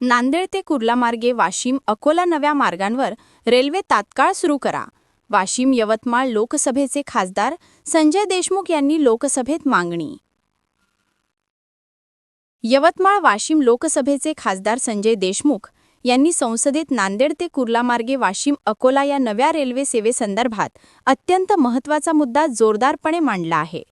नांदेड ते कुर्ला मार्गे वाशिम अकोला नव्या मार्गांवर रेल्वे तात्काळ सुरू करा. वाशिम यवतमाळ लोकसभेचे खासदार संजय देशमुख यांनी लोकसभेत मागणी. यवतमाळ वाशिम लोकसभेचे खासदार संजय देशमुख यांनी संसदेत नांदेड ते कुर्ला मार्गे वाशिम अकोला या नव्या रेल्वे सेवेसंदर्भात अत्यंत महत्त्वाचा मुद्दा जोरदारपणे मांडला आहे.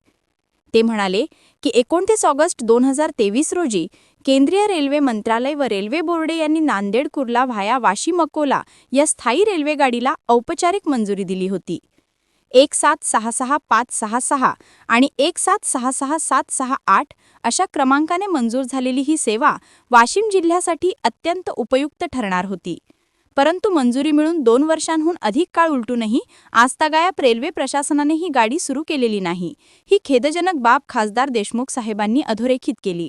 ते म्हणाले की एकोणतीस ऑगस्ट दोन हजार तेवीस रोजी केंद्रीय रेल्वे मंत्रालय व रेल्वे बोर्डे यांनी नांदेड कुर्ला व्हाया वाशिम अकोला या स्थायी रेल्वेगाडीला औपचारिक मंजुरी दिली होती. एक सात सहा सहा पाच सहा सहा आणि एक सात सहा सहा सात सहा आठ अशा क्रमांकाने मंजूर झालेली ही सेवा वाशिम जिल्ह्यासाठी अत्यंत उपयुक्त ठरणार होती. परंतु मंजुरी मिळून दोन वर्षांहून अधिक काळ उलटूनही आजतागायत रेल्वे प्रशासनाने ही गाडी सुरू केलेली नाही. ही खेदजनक बाब खासदार देशमुख साहेबांनी अधोरेखित केली.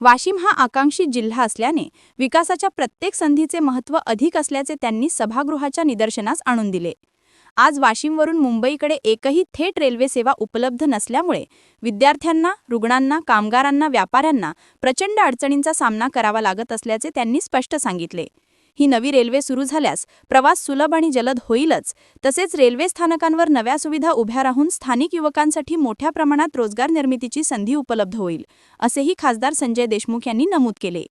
वाशिम हा आकांक्षित जिल्हा असल्याने विकासाच्या प्रत्येक संधीचे महत्त्व अधिक असल्याचे त्यांनी सभागृहाच्या निदर्शनास आणून दिले. आज वाशिमवरून मुंबईकडे एकही थेट रेल्वे सेवा उपलब्ध नसल्यामुळे विद्यार्थ्यांना रुग्णांना कामगारांना व्यापाऱ्यांना प्रचंड अडचणींचा सामना करावा लागत असल्याचे त्यांनी स्पष्ट सांगितले. ही नवी रेल्वे सुरू झाल्यास प्रवास सुलभ आणि जलद होईलच. तसेच रेल्वे स्थानकांवर नव्या सुविधा उभ्या राहून स्थानिक युवकांसाठी मोठ्या प्रमाणात रोजगार निर्मितीची संधी उपलब्ध होईल असेही खासदार संजय देशमुख यांनी नमूद केले.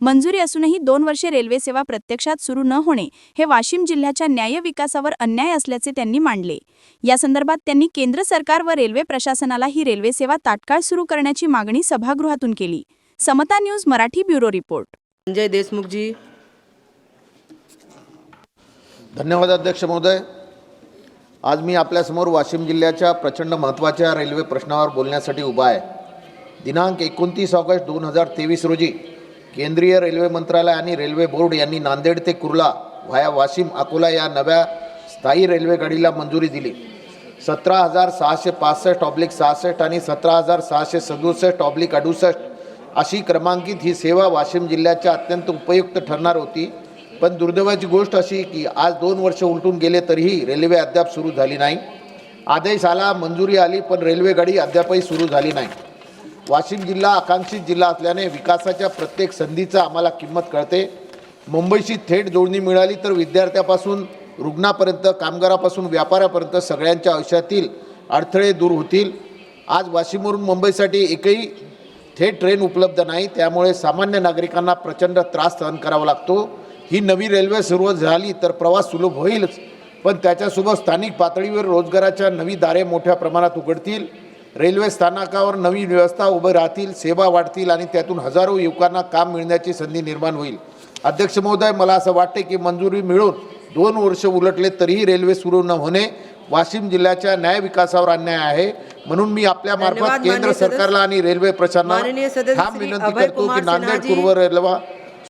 मंजुरी असूनही दोन वर्षे रेल्वे सेवा प्रत्यक्षात सुरू न होणे हे वाशिम जिल्ह्याच्या न्याय विकासावर अन्याय असल्याचे त्यांनी मांडले. या संदर्भात त्यांनी केंद्र सरकार व रेल्वे प्रशासनाला ही रेल्वे सेवा तात्काळ सुरू करण्याची मागणी सभागृहातून केली. Samata news Marathi bureau report. Sanjay Deshmukhji धन्यवाद अध्यक्ष महोदय. आज मी आपल्यासमोर वाशिम जिल्ह्याच्या प्रचंड महत्त्वाच्या रेल्वे प्रश्नावर बोलण्यासाठी उभा आहे. दिनांक एकोणतीस ऑगस्ट दोन हजार तेवीस रोजी केंद्रीय रेल्वे मंत्रालय आणि रेल्वे बोर्ड यांनी नांदेड ते कुर्ला व्हाया वाशिम अकोला या नव्या स्थायी रेल्वेगाडीला मंजुरी दिली. सतरा हजार सहाशे पासष्ट ऑब्लिक सहासष्ट आणि सतरा हजार सहाशे सदुसष्ट ऑब्लिक अडुसष्ट अशी क्रमांकित ही सेवा वाशिम जिल्ह्याच्या अत्यंत उपयुक्त ठरणार होती. पण दुर्दैवाची गोष्ट अशी की आज दोन वर्ष उलटून गेले तरीही रेल्वे अद्याप सुरू झाली नाही. आदेश आला मंजुरी आली पण रेल्वेगाडी अद्यापही सुरू झाली नाही. वाशिम जिल्हा आकांक्षित जिल्हा असल्याने विकासाच्या प्रत्येक संधीचा आम्हाला किंमत कळते. मुंबईशी थेट जोडणी मिळाली तर विद्यार्थ्यापासून रुग्णापर्यंत कामगारापासून व्यापाऱ्यापर्यंत सगळ्यांच्या आयुष्यातील अडथळे दूर होतील. आज वाशिमवरून मुंबईसाठी एकही थेट ट्रेन उपलब्ध नाही त्यामुळे सामान्य नागरिकांना प्रचंड त्रास सहन करावा लागतो. ही नवी रेल्वे सुरू झाली तर प्रवास सुलभ होईलच पण त्याच्यासोबत स्थानिक पातळीवर रोजगाराच्या नवी दारे मोठ्या प्रमाणात उघडतील रेल्वे स्थानकावर नवी व्यवस्था उभे राहतील सेवा वाढतील आणि त्यातून हजारो युवकांना काम मिळण्याची संधी निर्माण होईल अध्यक्ष महोदय मला असं वाटते की मंजुरी मिळून दोन वर्ष उलटले तरीही रेल्वे सुरू न होणे वाशिम जिल्ह्याच्या न्याय विकासावर अन्याय आहे म्हणून मी आपल्या मार्फत केंद्र. सरकारला आणि रेल्वे प्रशासनाला ठाम विनंती करतो की नांदेड. पूर्व रेल्वे